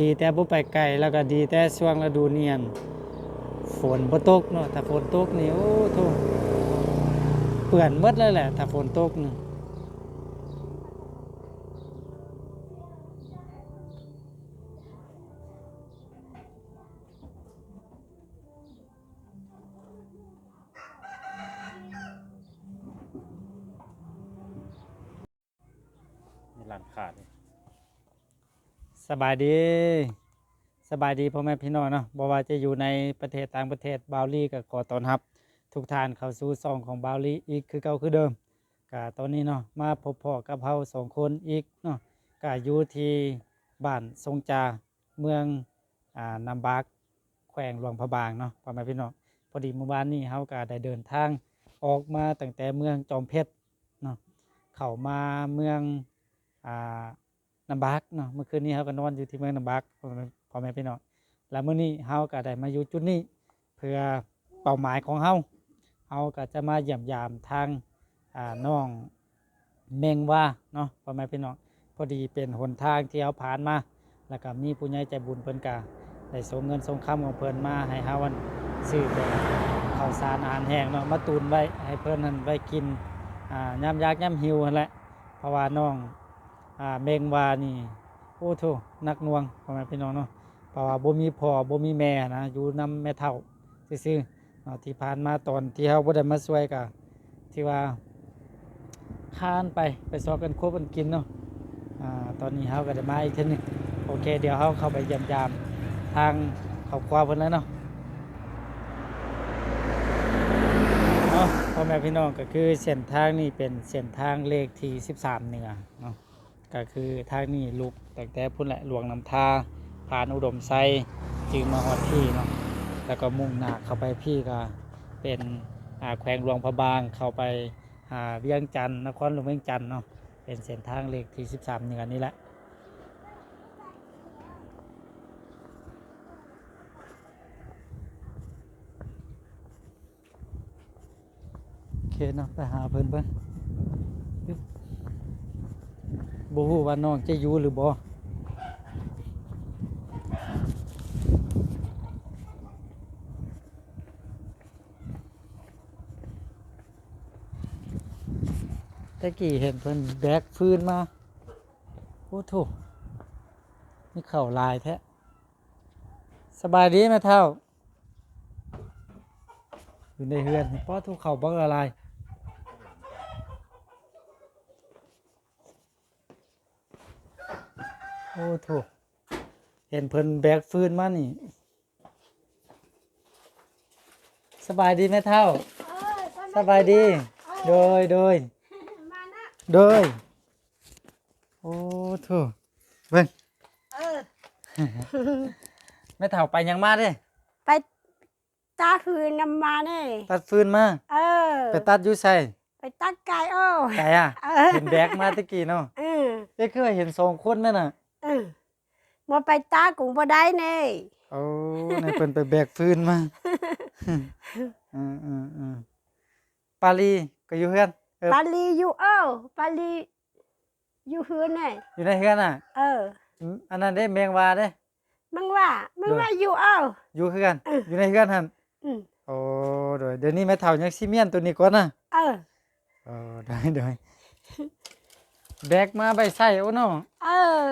ดีแต่บ่ไปไกลแล้วก็ดีแต่ช่วงฤดูเนียนฝนบ่ตกเนาะถ้าฝนตกนี่โอ้โทเปื่อนหมดเลยแหละถ้าฝนตกนี่ร้านค้านี่ส บายดีสบายดีพ่อแม่พี่น้องเนาะบ่ว่าจะอยู่ในประเทศต่างประเทศบาวลี่ก็ขอต้อนรับ ทุกท่านเข้าสู่ซองของบาวลี่อีกคือเก่าคือเดิมก็ตอนนี้เนาะมาพบพ่อกับเฮาสองคนอีกเนาะก็อยู่ที่บ้านทรงจาเมืองอ่านำบากแขวงหลวงพระบางเนาะพ่อแม่พี่น้องพอดีเมื่อวานนี้เฮาก็ได้เดินทางออกมาตั้งแต่เมืองจอมเพชรเนาะเข้ามาเมืองอ่า นำบากเนาะเมื่อคืนนี้เฮาก็นอนอยู่ที่เมืองนำบากพ่อแม่พี่น้องแล้วมื้อนี้เฮาก็ได้มาอยู่จุดนี้ เพื่อเป้าหมายของเฮาเฮาก็จะมาเยี่ยมยามทางอ่าน้องเมงว่าเนาะพ่อแม่พี่น้องพอดีเป็นหนทางที่เฮาผ่านมา แล้วก็มีผู้ใหญ่ใจบุญเพิ่นก็ได้ส่งเงินส่งคำของเพิ่นมาให้เฮาวันซื้อแบบข้าวสารอาหารแห้งเนาะมาตุนไว้ให้เพิ่นนั้นไว้กินอ่ายามยากยามหิวนั่นแหละเพราะว่าน้อง อ่าเมงวานี่โอ้โธนักนวงพ่อแม่พี่น้องเนาะเพราะว่าบ่มีพ่อบ่มีแม่นะอยู่นํแม่เฒ่าซื่อๆเนาะที่ผ่านมาตอนที่เขาบ่ได้มาช่วยก็ที่ว่าค้านไปไปซอกกันคบกันกินเนาะอ่าตอนนี้เขาก็ได้มาอีกเทีนึงโอเค เดี๋ยวเขาเข้าไปเยี่ยมยามทางครอบครัวเพิ่นแล้วเนาะเนาะพ่อแม่พี่น้องก็คือเส้นทางนี้เป็นเส้นทางเลขที่ 13 เหนือเนาะ ก็คือทางนี้ลุกแตั้งแต่พุ่นแหละหลวงน้ำทาผ่านอุดมไซจึงมาฮอดที่เนาะแล้วก็มุ่งหน้าเข้าไปพี่ก็เป็นแขวงหลวงพระบางเข้าไปหาเวียงจันทน์นครหลวงเวียงจันทน์เนาะเป็นเส้นทางเลขที่ 13เหนือนี่แหละโอเคนะไปหาเพิ่อนเพิ่นปึ๊บ บ่ฮู้ว่าน้องจะอยู่หรือบ่ตะกี้เห็นเพิ่นแบกฟืนมา โอ้โถนี่เข่าลายแท้ สบายดีไหมเท่า อยู่ในเฮือนป้อทุกเข่าบักละลาย โอ้โถเห็นเพิ่นแบกฟืนมานี่ สบายดีไหมเท่า สบายดี โดยโดยมานะโดย โอ้โถเบิ่งเออแม่เฒ่าไปยังมาเด้ไปตาคืนนำมาเนี่ยตัดฟืนมาเออ ไปตัดอยู่ใส่ไปตัดไก่โอ้ไก่อะเออเห็นแบกมาตะกี้เนาะเออเอ้ยคือว่าเห็นสองคนนั่นน่ะ เออมาไปตากุ้งบ่ได้เนี่ยโอ้ในเพิ่นไปแบกฟืนมาอืมอืมอืมปาลีก็อยู่เฮือนเออปาลีอยู่เออปาลีอยู่คืนเนี่ยอยู่ในเฮือนอะ เอออืมอันนั้นเด้แมงวาเด้มึงว่ามึงว่าอยู่เอออยู่คือกันอยู่ในเฮือนหั่นอืมโอ้โดยเดี๋ยวนี้แม่เฒ่ายังสิเมียนตัวนี้ก่อนนะเออเออได้ได้ แบกมาไปใส่โอ้เนาะเออ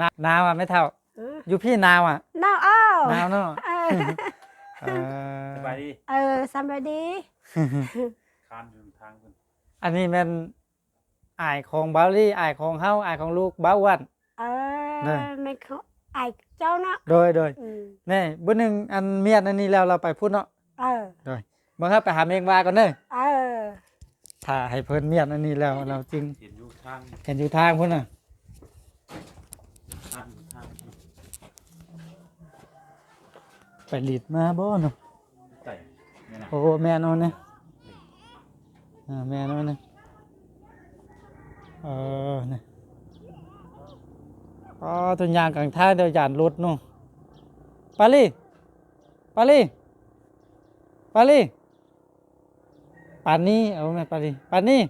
นาหนาวอะไม่เท่าเอออยู่พี่หนาวอะน้าเออหนาวเนาะเออเออสบายดีเออสบายดีคานอยู่ทางคุณอันนี้แมันอายของบาวลี่อายของเฮาอายของลูกบ้าวอ้วัน เอนั่อนไม่เขาไอ้เจ้านะโดยโดยอืมนี่บุญหนึ่งอันเมียนอันนี้แล้วเราไปพูดเนาะเออโดยเมื่อครับไปหาเมงวาก่อนเด้อเออ ถ้าให้เพิ่นเมียนอันนี้แล้วเราจึง เห็นอยู่ ทางเห็นอยู่ทางพุ่นน่ะทางทางไปหลีดมาบ่เนาะไต่เนี่ยนะโอ้แม่นอนเนี่ยอ่าแม่นอนเนี่ยเออเนี่ยอ๋อตัวยางกลางทางเดี๋ยวยานรถเนาะปาลีปาลีปาลีปานนี้เอาแม่ปาลีปานนี้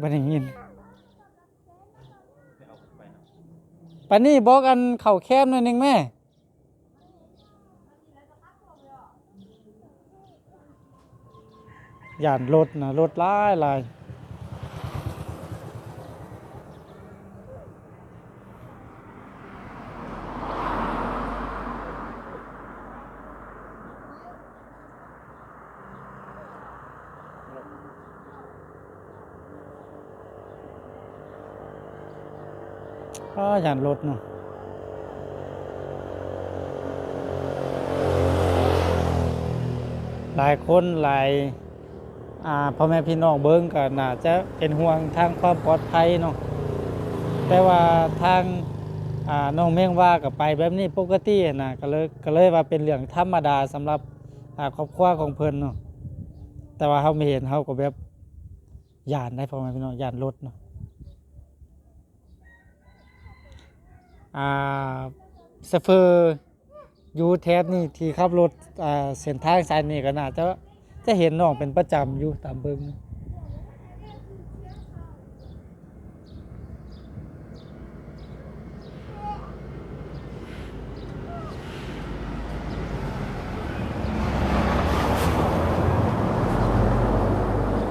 บ่ได้ยินปนะปานนี้บอกอันเข่าแคบหน่อยนึงแม่ย่านรถนะรถหลายหลาย ก็ย่านรถเนาะหลายคนหลายพ่อแม่พี่น้องเบิ้งก็น่าจะเป็นห่วงทางความปลอดภัยเนาะแต่ว่าทางน้องเมงว่ากับไปแบบนี้ปกตินะก็เลยก็เลยว่าเป็นเรื่องธรรมดาสำหรับครอบครัวของเพิ่นเนาะแต่ว่าเขาไม่เห็นเขาก็แบบยานได้พ่อแม่พี่น้องยานรถเนาะ อ่าสเฟอร์ยูแทบนี่ที่ขับรถอ่าเส้นทางสายนี้ก็น่าจะจะเห็นน้องเป็นประจำอยู่ตามเบิง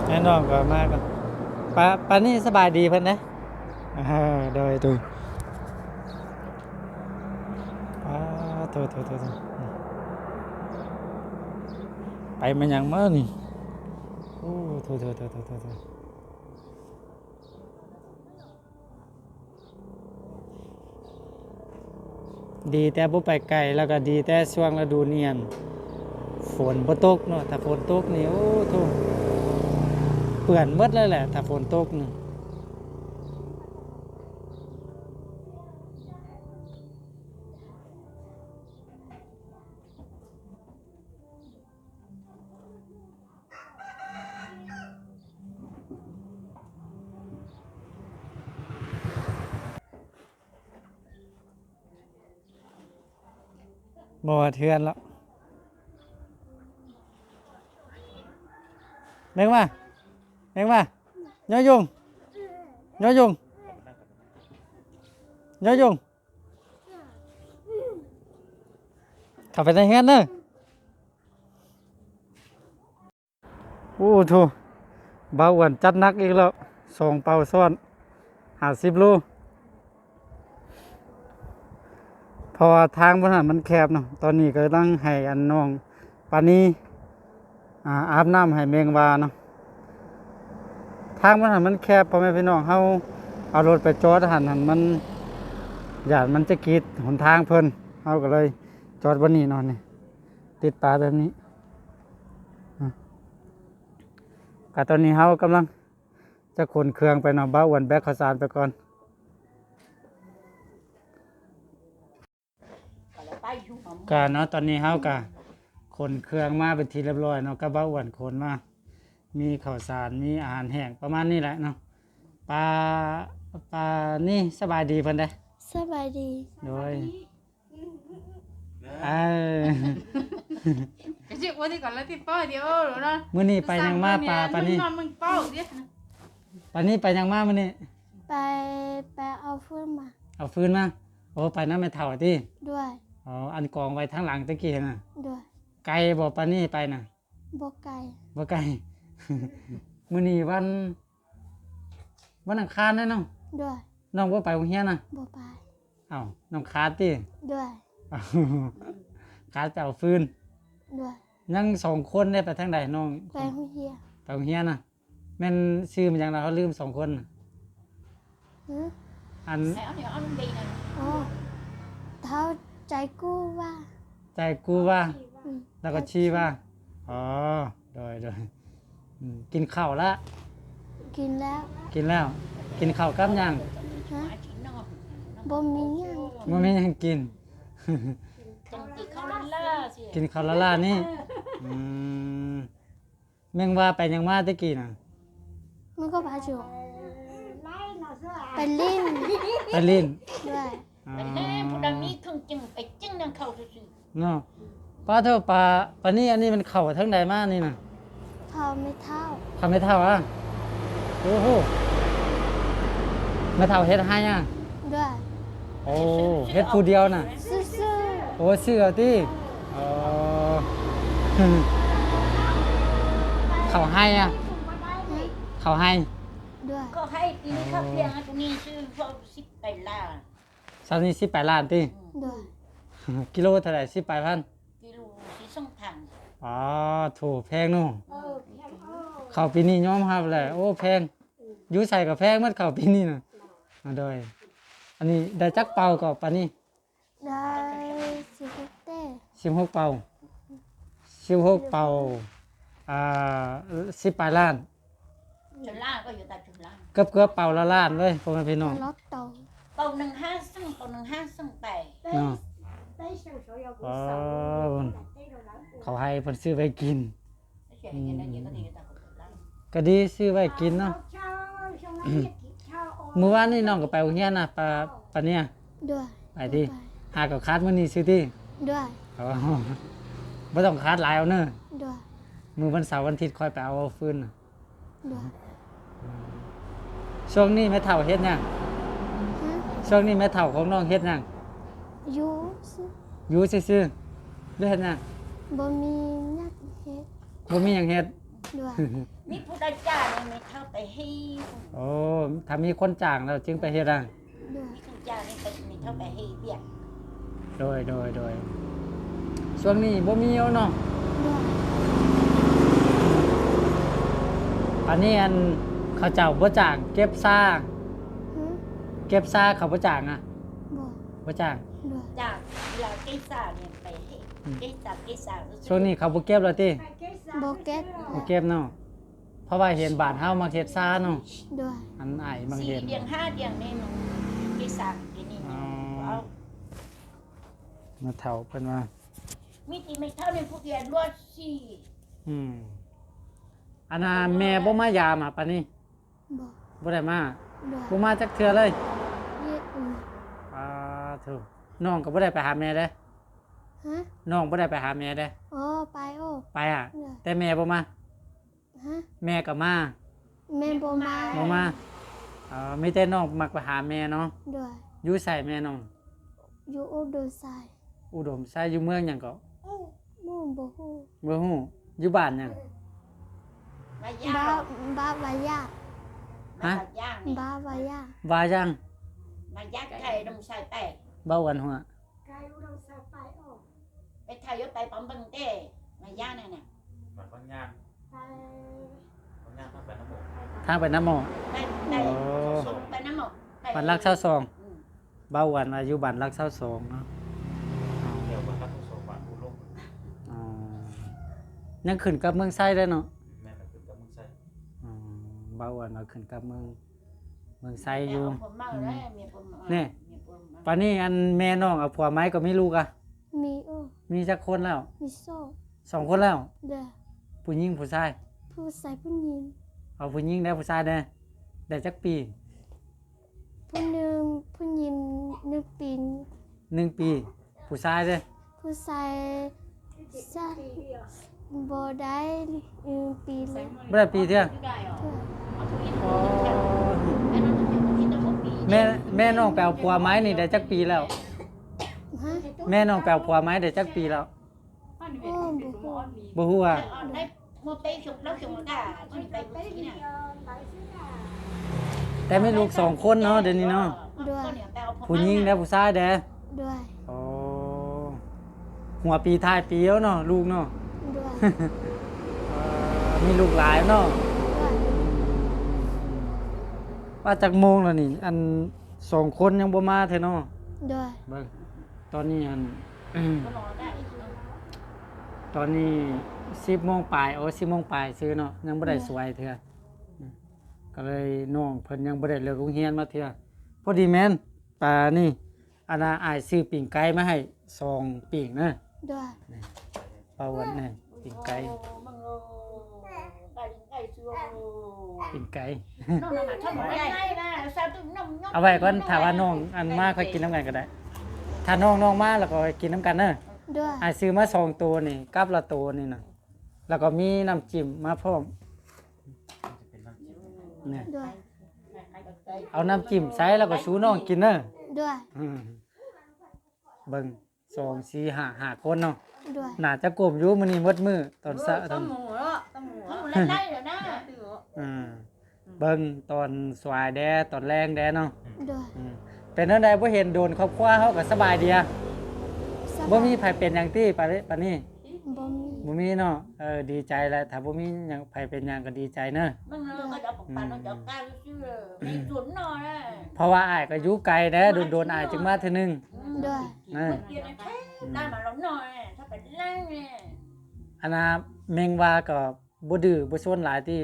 แน่น้องก็มากันปาปานี่สบายดีเพิ่นนะอ่าโดยดู อ่าโถโถโถไปมันยังเมานี่โอ้โถโถโถโถโถโถดีแต่บ่ไปไกลแล้วก็ดีแต่ช่วงฤดูเนียน ฝนบ่ตกเนาะถ้าฝนตกนี่โอ้โถเปื่อนหมดเลยแหละถ้าฝนตกนี่ บ่ว่เทือนแล้วแมงมาแมงมาย่อยงย่อยงย่อยงข้าไปในเฮือนเด้อโอ้โถเบาอ้วนจัดนักอีกแล้วสองเป่าซ้อนหาสิบโล เพราะว่าทางบนนั้นมันแคบเนาะตอนนี้ก็ต้องให้อันน้องปานี้อาอาบน้ำให้แมงวาเนาะทางบนนั้นมันแคบพอแม่พี่น้องเฮาเอารถไปจอดหันหันมันหยาดมันจะกรีดหนทางเพิ่นเฮาก็เลยจอดบนนี้นอนนี่ติดปลาแบบนี้อะตอนนี้เฮากำลังจะขนเครื่องไปเนาะบ้าอ้วนแบกข้าวสารไปก่อน กาเนาะตอนนี้เฮากะขนเครื่องมาเป็นทีเรียบร้อยเนาะก็บ้าอ้วนขนมามีข้าวสารมีอาหารแห้งประมาณนี้แหละเนาะปลาปลานี่สบายดีเพิ่นได้สบายดีโดยเออ cái chuyện của thì còn là thịt bò thì ô rồi đó มื้อนี้ไปยังมาปลาปลานี่ nó mình bò biết ปลานี่ไปยังมามื้อนี้ไปไปเอาฟืนมาเอาฟืนมาโอ้ไปน้ำไม่เท่าติด้วย อ๋ออันกองไว้ทางหลังตะกี้น่ะด้วยไกลบ่ปลานี่ไปน่ะบกไก่บ่ไกล มื้อนี้วัน วันอังคารแน่เนาะด้วยน้องบ่ไปโรงเรียนน่ะบไปเอ้าน้องขาดติด้วยอ้าวขาดไปเอาฟืนด้วยยังสองคนได้ไปทางใดน้องไปหูเฮียไปโรงเรียนน่ะแม่นชื่อมันหยังล่ะเขาลืมสองคนน่ะหืออัน mẹ thì ăn đi này อ๋อเท้า ใจกู้ว่า ใจกูว่าอืมแล้วก็ชี้ว่า อ๋อ โดยโดยอืมกินข้าวละ กินแล้วกินแล้ว กินข้าวกับหยังฮะ chỉ nó บ่มีหยังบ่มีหยังกิน chẳng chỉ không lên la gì กินข้าวละล่านี่อืมแม่งว่าไปยังมาตะกี้น่ะมันก็พาจุไปเล่นไปลิ้นด้วย อ๋อ mình nè phụ đang đi không chừng phải chừng đang khâu rồi gì เนาะปลาเท่าปลาปลานี่อันนี้มันเข้าทางใดมานี่น่ะเท่าไม่เท่าทำไม่เท่าอะโอ้โหไม่เท่าเฮ็ดให้อะด้วยอโอ้เฮ็ดผู้เดียวน่ะ ซื่อโอ้ซื้อเอาติอ๋อเขาให้อะเขาให้ๆด้วย ก็ให้ปีนี้ข้าวเพียงตรงนี้ชื่อพวกสิบไปล่า ซาวนี้18ล้านติด้วยกิโลเท่าไหร่18พันกิโลสีส่งถังอ๋อถูกแพงนู่นข้าวปีนี้ยอมรับแหละโอ้แพงอยู่ใส่กับแพงหมันข้าวปีนี้น่ะเอาโดย อันนี้ได้จักเป่าก็ปานนี้ได้สิบหกเต้16เป่า16เป่าอ่า18ล้านจุฬาก็อยู่แต่จุฬาเกือบเกือบๆเป่าละล้านเลยพ่อแม่พี่น้อง ล็อตโต เป่าหนึ่งห้าซึ่งเป่าหนึ่งห้าซึ่งแต่เนาะอ๋อเขาให้เพิ่นซื้อไว้กินเฉยๆนั่นเองก็ดีแต่จุฬาก็ดีซื้อไว้กินเนาะเมื่อวานนี่น้องก็ไปโรงเรียนน่ะปะปะเนี่ย ด้วยไปที่หากับคาดมื้อนี้ซื้อที่ด้วยอ๋อบ่ต้องคาดหลายเอาเด้อด้วยมื้อวันเสาร์วันอาทิตย์ค่อยไปเอาฟืนน่ะด้วยช่วงนี้แม่เฒ่าเฮ็ดหยังฮะ ช่วงนี้แม่เฒ่าของน้องเฮ็ดหยังอยูซื่ออยู่ซื่อๆหรือเฮ็ดหยังบ่มีนักเฮ็ดบ่มีหยังเฮ็ดด้วยมีผู้ได้จ้าเนี่ยไม่เท่าไปให้โอ้ถ้ามีคนจ้างแล้วจึงไปเฮ็ดอะด้วยมีคนจ้านี่ไปไม่เท่าไปให้เบี้ยโดยโดยโดยช่วงนี้บ่มีเอาเนาะด้วยอันนี้อันเขาเจ้าบ่จ้างเก็บซ่าฮะ เก็บซ่าเขาบ่จ้างอะบ่บ่จ้างด้วยจ้าเวลาเกษาเนี่ยไปให้เกษาเกษาช่วงนี้เขาบ่เก็บแล้วติบ่เก็ตบ่เก็บเนาะเพราะว่าเห็นบ้านเฮามาเฮ็ดซ่าเนาะด้วยอันอ้ายบางสี่เห็นเดียงห้าเดียงนี่หนูเกษาที่นี่อ๋อเอามาเฒ่าเพิ่นว่ามีที่ไม่เท่าในผู้เรียนรวดสี่อืมอันน่ะแม่บ่มายามอะปานนี้บ่บ่ได้มาด้วย บ่มาจักเทื่อเลยเย็ดอืมอ่าถูกน้องก็บ่ได้ไปหาแม่เด้ฮะน้องบ่ได้ไปหาแม่เด้อ๋อไปโอ้ไปอะด้วยแต่แม่บ่มาฮะแม่ก็มาแม่บ่มาบ่มาเอ่อมีแต่น้องมักไปหาแม่เนาะด้วยอยู่ใส่แม่น้องอยู่อุดรไซอุดมใส่อยู่เมืองหยังก็หมู่บ่ฮู้บ่ฮู้อยู่บ้านหยังมาย่าบ้างบ้าวา ยามาย่างนี่บ้าวายา ว่ายังมายักไข่ดมใส่แต่เบ้าวันหัวไปไทยยไปปั๊มบังเต้มาย่างเนี่ยเนี่ยมันบางงานบางงานต้องไปน้ำหมกทางไปน้ำหมอไปไปโอ้ไปน้ำหมกบ้านรักเช้าซองอืมเบ้าวันอายุบ้านรักเช้าซองเนาะเดี๋ยวมันก็ต้องโซบานอุลงอ๋อยังขึ้นกับเมืองไซได้เนาะ เบ้าวันเอาขึ้นกับเมืองเมืองไซอยู่ ผมเมาแล้วมีผมมาเนี่ย มีผมมาปานนี้อันแม่น้องเอาผัวไม้ก็มีลูกอะ มีโอ้มีจักคนแล้วมีโซ่สองคนแล้ว เด้อผู้หญิงผู้ชาย ผู้ใส่ผู้หญิงเอาผู้หญิงได้ผู้ชายได้ได้จักปีผู้หนึ่งผู้หญิงหนึ่งปีหนึ่งปี ผู้ชายเด้ผู้ใส่ซะ บ่ได้หนึ่งปีเลยบ่ได้ปีเท่าไม่ได้หรอเท่าเอาผู้หญิงแม่น้องจะคิดต้องปีแม่แม่น้องแปลวผัวไม้นี่ได้จักปีแล้ว ฮะแม่น้องแปลวผัวไม้ได้จักปีแล้วโอ้บ่ฮู้บ่ฮู้ว่าได้โมเตฉุกแล้วฉุกได้ที่ไปบุรีเนี่ยแต่ไม่ลูกสองคนเนาะเดี๋ยวนี้เนาะผู้หญิงและผู้ชายเด้ด้วยโอ้หัวปีท้ายปีแล้วเนาะลูกเนาะด้วยเอ่อ มีลูกหลายเนาะด้วยว่าจักโมงแล้วนี่ อันสองคนยังบ่มาเถอะเนาะด้วยเบิ่งตอนนี้อันก็รอได้ตอนนี้สิบโมงปลายโอ้สิบโมงปลายซื้อเนาะยังบ่ได้สวยเถื่ออืมก็เลยน้องเพิ่นยังบ่ได้เลิกโรงเรียนมาเถื่อพอดีแม่นปลานี่อันน่ะอายซื้อปิ่งไก่มาให้สองปิ่งนะด้วยปลาวันนี่ ปิ่งไก่มึงโอ้ไก่ไก่ชัวปิ่งไก่ น้องมาชอบง่ายนะซาตุ้มน้องเอาไว้ก่อนถ้าว่าน้องอันมาค่อยกินน้ำกันก็ได้ ถ้าน้องน้องมาแล้วก็กินน้ำกันเด้อด้วยอายซื้อมาสองตัวนี่กับละตัวนี่น่ะแล้วก็มีน้ำจิ้มมาพร้อมจะเป็นน้ำจิ้มเนี่ยด้วยเอาน้ำจิ้มใส่แล้วก็ชูน้องกินเด้อดด้วยอืมเบิ่งสองสี่ห้าห้าคนเนาะ ด้วยน่าจะกลมอยู่มื้อนี้หมดมื้อตอนเช้าตต้อมนหมูแล้วต้มหมูหมูแล้วเล่นได้เหรอนะติวอืมเบิ่งตอนสวายแดตอนแรงแดเนาะด้วยอืมเป็นจังได๋บ่เห็นโดนครอบครัวเฮาก็สบายดีอะสบายบ่มีไผเป็นหยังติปานนี้ปานนี้บ่มีบ่มีเนาะเออดีใจแล้วถ้าบ่มีหยังไผเป็นหยังก็ดีใจเนาะมันก็จะปกปันมันจะกล้าชื่อไม่สุนหน่อยนะเพราะว่าอ้ายก็อยู่ไกลแด้โดนๆอ้ายจึงมาเทื่อนึง ด้วยเออเกียร์แท้ได้มาล้มหน่อย ถ้าเป็นแรงเนี่ยอันน่ะแมงว่าก็บ่ดื้อบ่ซนหลายติ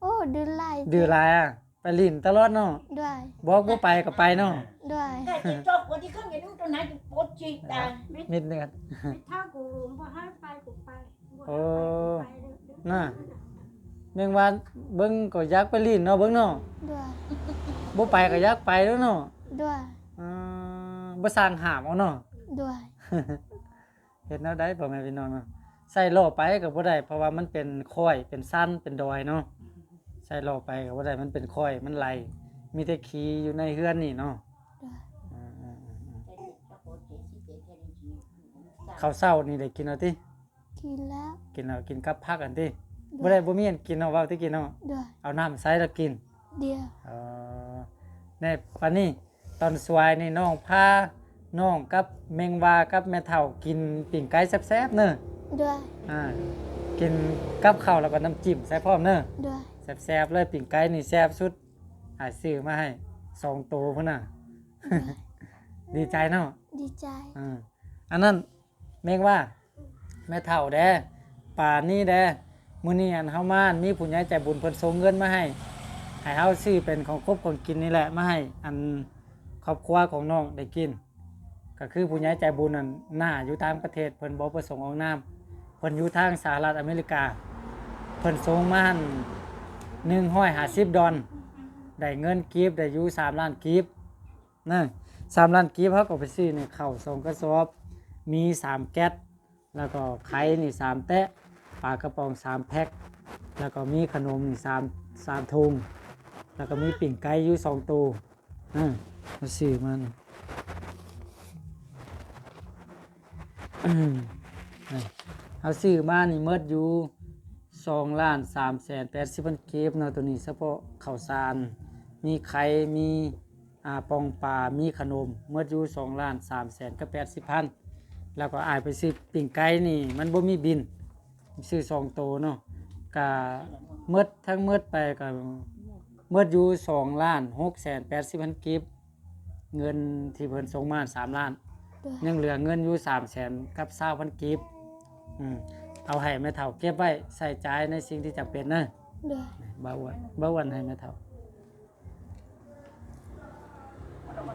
โอ้ดื้อไล่ดื้อหลายอะไปลิ้นตลอดเนาะด้วยบอกบ่ไปก็ไปเนาะด้วยแต่จะชอบคนที่ข้างเห็นตัวไหนจะปวดจีตานิดนึงอะถ้ากูพอให้ไปกูไปโอ้น่ะแมงว่าเบิ่งก็อยากไปลิ้นเนาะเบิ่งเนาะด้วยบ่ไปก็อยากไปแล้วเนาะด้วยอ่า บ่สร้างหามเอาเนาะ ด้วยเฮ็ดแนวใดพ่อแม่พี่น้องเนาะใส่ล้อไปก็บ่ได้เพราะว่ามันเป็นค่อยเป็นสั้นเป็นดอยเนาะใส่ล้อไปก็บ่ได้มันเป็นค่อยมันไหลมีแต่ขี้อยู่ในเฮือนนี่เนาะด้วยอ่าๆๆข้าวเช้านี่ได้กินเอาติกินแล้วกินเอากินกับผักอันติบ่ได้บ่มีอันกินเอาเว้าติกินเอาด้วยเอาน้ำใส่แล้วกิน เดียว เออในปันนี้ต อนสวายนี่น้องพาน้องกับแมงวากับแม่เฒ่ากินปิ่งไก่แซ่บๆเนอะด้วยอ่ากินกับข้าวแล้วก็น้ำจิ้มใส่พร้อมเนอะด้วยแซ่บๆเลยปิ่งไก่นี่แซ่บสุดอาซื้อมาให้สองตัวพุ่นน่ะ ดีใจเนาะดีใจอ่าอันนั้นแมงว่าแม่เฒ่าแดป่านนี้แดมื้อนี้อันเฮามามีผู้ใหญ่ใจบุญเพิ่นส่งเงินมาให้ให้เฮาซื้อเป็นของครบของกินนี่แหละมาให้อัน ครอบครัวของน้องได้กิน ก็คือผู้ใหญ่ใจบุญนั่นหน้าอยู่ต่างประเทศเพิ่นบ่ประสงค์ออกนามเพิ่นอยู่ทางสหรัฐอเมริกา เพิ่นส่งมาหั่น150ดอลได้เงินกีบได้อยู่3ล้านกีบนั่น3ล้านกีบเฮาก็ไปซื้อนี่ข้าวสองกระสอบมี 3 แก๊สแล้วก็ไข่นี่ 3 แตะปลากระป๋อง 3 แพ็คแล้วก็มีขนมนี่3 3ถุงแล้วก็มีปิ่งไก่อยู่สองตัวอ่ เอาซื้อมันนี่เอาซื้อมานี่เมดอยู่สองล้านสามแสนแปดสิบพันเก็บเนาะตัวนี้เฉพาะข้าวสาร มีไข่ มีอ่าปองปลา มีขนม เมดอยู่สองล้านสามแสนกับแปดสิบพันแล้วก็อายไปซื้อปิ่งไก่นี่ มันบ่มีบิน ซื้อสองโตเนาะกะเมดทั้งเมดไปกับเมื่ออยู่สองล้านหกแสนแปดสิบพันกิฟ เงินที่เพิ่นส่งมาสามล้านด้วยยังเหลือเงินอยู่สามแสนกับเศร้าพันกิฟอืมเอาให้แม่เฒ่าเก็บไว้ใส่ใจายในสิ่งที่จำเป็นนะด้วยบ่าววันบ่าววันให้แม่เฒ่า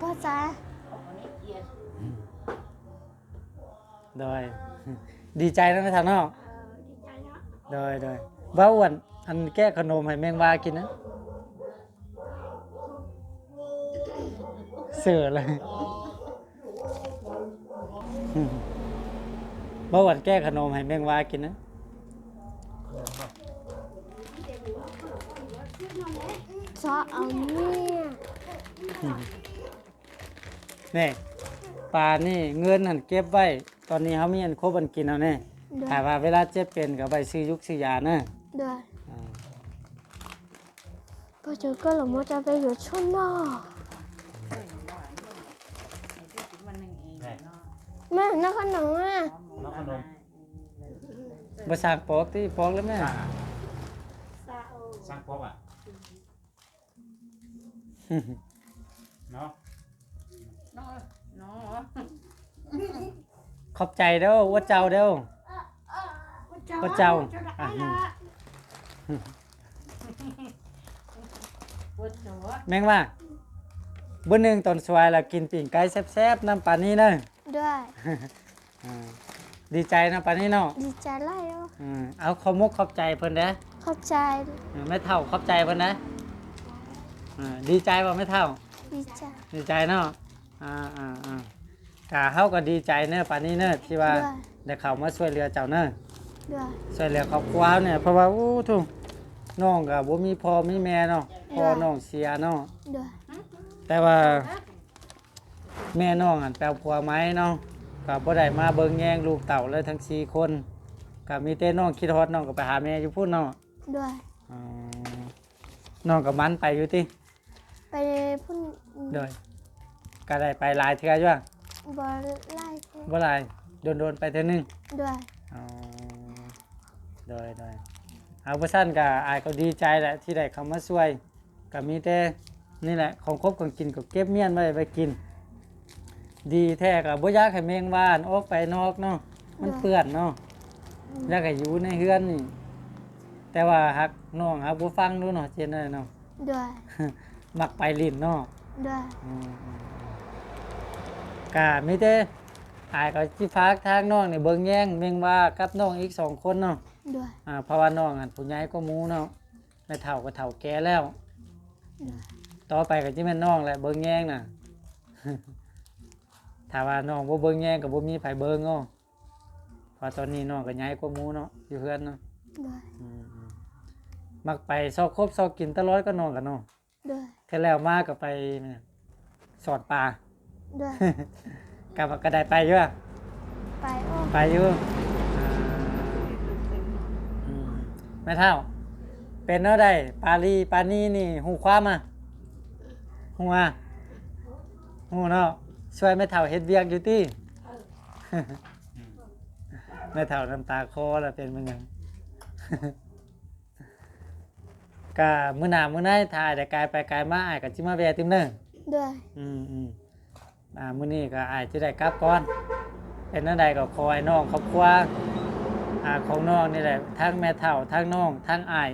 พ่อจ๋าโดยดีใจนะแม่เฒ่าเนาะดีใจนะโดยโดยบ่าววันอันแก้ขนมให้แมงวากินนะ เสือเลยบ่าววันแก้ขนมให้แมงวากินนะซอเอาเนี่ยนี่ปลานี่เงินหันเก็บไว้ ตอนนี้เขามีอันครบอันกินเอาแน่ด้วยถ้าว่าเวลาเจ็บเป็นก็ไปซื้อยุกซื้อยาเนอะด้วยอ่าพ่อเจอก็หลงว่าจะไปอยู่ช่วงนอก วันหนึ่งเองเนาะ แม่นักขนมอะน้องขนมบ่สร้างปอกที่ปอกแล้วแม่ซาโอสร้างพบอะเนาะน้องน้องขอบใจเด้อว่าเจ้าเด้อพระเจ้าเจ้าอะได้ละปวดหัวแม่งว่าเบอร์หนึ่งตอนสวายแล้วกินปิ่งไก่แซ่บๆน้ำปลานี้เนอะ ด้วย อ่าดีใจน้ำปลานี้เนาะดีใจไล่เอาอืมเอาขอมกขอบใจเพิ่นเด้อเข้าใจแม่เฒ่าขอบใจเพิ่นนะอ่าดีใจบ่แม่เฒ่า ดีใจดีใจเนาะ อ่าอ่าอ่ากาเฮาก็ดีใจเนอะป่านนี้เนอะที่ว่าด้วยได้เข้ามาช่วยเหลือเจ้าเนอะด้วยช่วยเหลือครอบครัวเนี่ยเพราะว่าอู้ทุกน้องก็บ่มีพ่อมีแม่เนาะ พ่อน้องเสียเนาะ ด้วยแต่ว่า แม่น้องอันแปลผัวไหมเนาะก็บ่ได้มาเบิ่งแย่งลูกเต่าเลยทั้งสี่คนก็มีแต่น้องคิดฮอดน้องก็ไปหาแม่อยู่พุ่นเนาะด้วย อ๋อน้องกับมันไปอยู่ติไปพุ่นโดยก็ได้ไปหลายเทื่ออยู่อะบอไล่แค่บ่หลายโดนๆไปเทื่อนึง ด้วย อ๋อโดยโดยเอาบ่ซั่นก็อายก็ดีใจแหละที่ได้เข้ามาช่วยก็มีแต่นี่แหละของครบของกินก็เก็บเมียนไว้ไปกิน ดีแท้ก็บ่อยากให้แมงว่านออกไปนอกเนาะมันเปื้อนเนาะอยากให้อยู่ในเฮือนนี่ แต่ว่าฮักน้องฮักบ่ฟังดูเนาะเจนเอ้ยเนาะด้วยมักไปลิ้นเนาะด้วยอืมๆก็มีแต่อายก็สิฝากทางน้องนี่เบิ่งแย่งแมงว่ากับน้องอีกสองคนเนาะด้วยอ่าเพราะว่าน้องอันผู้ใหญ่ก็หมูเนาะแม่เฒ่าก็เฒ่าแก่แล้ว ต่อไปก็สิแม่นน้องแหละเบิ่งแย่งน่ะ ถ้าว่าน้องบ่เบิ่งแย่งก็บ่มีไผเบิ่งเนาะเพราะตอนนี้น้องก็ใหญ่กว่าหมูเนาะอยู่เฮือนเนาะด้วยอืมๆมักไปซอกครบซอกกินตลอดก็น้องกันเนาะด้วยเทื่อแล้วมาก็ไปเนี่ยสอดปลาด้วยกับก็ได้ไปอยู่อะ ไปโอ้ไปอยู่อ่าอืมแม่เท่า เป็นเนาะได้ปาลีปานีนี่หูความอะหูอะหูเนาะ ช่วยแม่เท่าเฮ็ดเวียกอยู่ติแม่เท่าน้ำตาคอแล้วเป็นมันหยังก็มื้อหน้ามื้อไหนถ่ายแต่กายไปกายมาอ้ายก็สิมาแวะติมเด้อด้วยอืมอืมอ่ามื้อนี้ก็อาจจะได้กลับก่อนเป็นนั่นใดก็คอยน้องครอบครัวอ่าของน้องนี่แหละทั้งแม่เฒ่าทั้งน้องทั้งอาย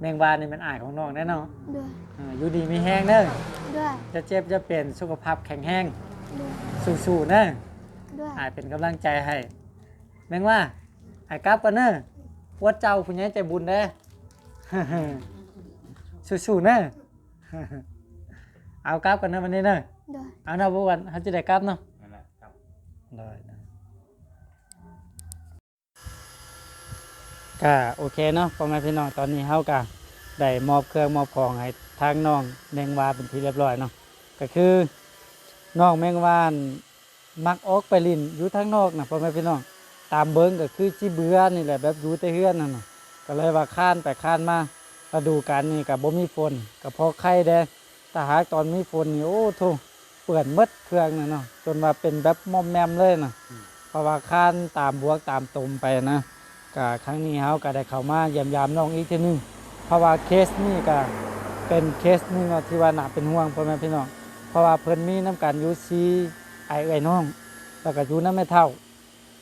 แมงวานนี่มันอายของน้องแน่นอนด้วยอ่าอยู่ดีมีแห้งเด้อด้วยจะเจ็บจะเป็นสุขภาพแข็งแรงด้วย สู้ๆเด้อด้วยอายเป็นกำลังใจให้ แมงว่าอายกลับกันเด้อวัดเจ้าผู้ใหญ่ใจบุญเด้อสู้ๆเด้อเอากลับกันเด้อวันนี้เด้อด้วยเอาเนาะบ่วันเขาจะได้กลับเนาะนั่นแหละครับได้ได้ก็โอเคเนาะพ่อแม่พี่น้องตอนนี้เฮาก็ได้มอบเครื่องมอบของให้ทางน้องแมงวาเป็นที่เรียบร้อยเนาะก็คือ น้องแมงวานมักออกไปลินอยู่ทางนอกนะพ่อแม่พี่น้องตามเบิ้งก็คือจิเบื่อนี่แหละแบบอยู่แต่เฮือนนั่นน่ะก็เลยว่าข้านไปข้านมาฤดูกาลนี้ก็บ่มีฝนก็พอไข่แดแต่หากตอนมีฝนนี่โอ้โธเปื่อนหมดเครื่องน่ะเนาะจนว่าเป็นแบบมอมแมมเลยนะเพราะว่าข้านตามบวกตามตมไปนะก็ครั้งนี้เฮาก็ได้เข้ามาเยี่ยมยามน้องอีกทีหนึงเพราะว่าเคสนี้ก็เป็นเคสหนึงเนาะที่ว่าน่าเป็นห่วงพ่อแม่พี่น้อง เพราะว่าเพิ่นมีน้ำกันอยู่ซีไอเอ้น้องแล้วก็อยู่น้ำแม่เท่า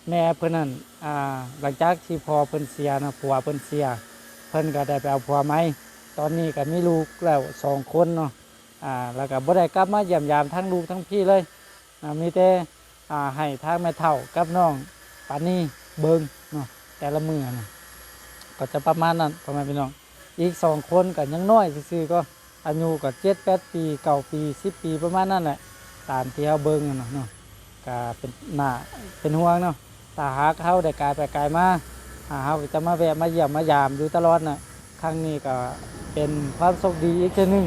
แม่เพิ่นนั่นอ่าหลังจากที่พอเพิ่นเสียนะผัวเพิ่นเสีย เพิ่นก็ได้ไปเอาผัวใหมตอนนี้ก็มีลูกแล้วสองคนเนาะอ่าแล้วก็บ่ได้กลับมาเยี่ยมยามทั้งลูกทั้งพี่เลยมีแต่อ่าให้ทางแม่เฒ่ากับน้องปานนี้เบิงเนาะแต่ละมือนะก็จะประมาณนั้นประมาณพี่น้อง อีกสองคนก็ยังน้อยซื่อๆก็ อายุก็เจ็ดแปดปีเก้าปีสิบปีประมาณนั้นแหละตามที่เขาเบิงเนาะเนาะก็เป็นหน้าเป็นห่วงเนาะถ้าหากเขาได้กลายไปกลายมาอ่าเขาก็จะมาแวะมาเยี่ยมมายามอยู่ตลอดน่ะครั้งนี้ก็เป็นความโชคดีอีกเช่นหนึ่ง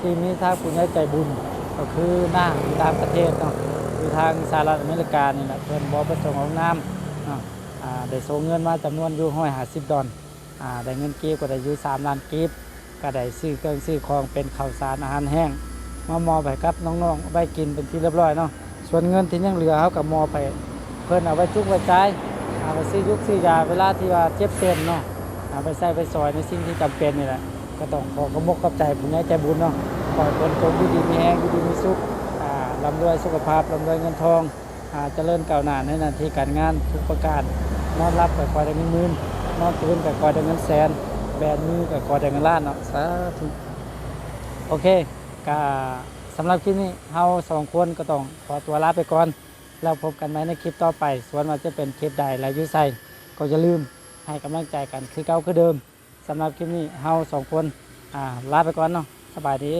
ที่มีทางผู้ใหญ่ใจบุญก็คือหน้าตางประเทศเนาะคือทางสหรัฐอเมริกานี่แหละเพื่อนบอประสงค์ของน้ำเนาะอ่าได้ส่งเงินมาจำนวนอยู่ห้อยหาสิบดอลอ่าได้เงินกีบก็ได้อยู่สามล้านกีบ ก็ได้ซื้อเครื่องซื้อของเป็นข้าวสารอาหารแห้งมามอบให้กับน้องๆไปกินเป็นที่เรียบร้อยเนาะส่วนเงินที่ยังเหลือเขากับมอไป เพื่อนเอาไว้จุกไว้จ่ายเอาไปซื้อยุกซื้อยาเวลาที่ว่าเจ็บเต้นเนาะเอาไปใส่ไปซอยในสิ่งที่จำเป็นนี่แหละก็ต้องขอขมกกับใจผู้ใหญ่ใจบุญเนาะขอให้คนจงอยู่ดีมีแห้งอยู่ดีมีสุขอ่าลำรวยสุขภาพลำรวยเงินทองอ่าเจริญก้าวหน้าในหน้าที่การงานทุกประการนอนรับกับคอยได้เงินหมื่นนอนตื่นกับคอยได้เงินแสน แบนมือกับคอยได้เงินล้านเนาะสาธุโอเคก็สำหรับคลิปนี้เฮาสองคนก็ต้องขอตัวลาไปก่อน แล้วพบกันใหม่ในคลิปต่อไป ส่วนว่าจะเป็นคลิปใดและยุใส่ก็อย่าลืมให้กำลังใจกันคือเก่าคือเดิมสำหรับคลิปนี้เฮาสองคนอ่าลาไปก่อนเนาะสบายดี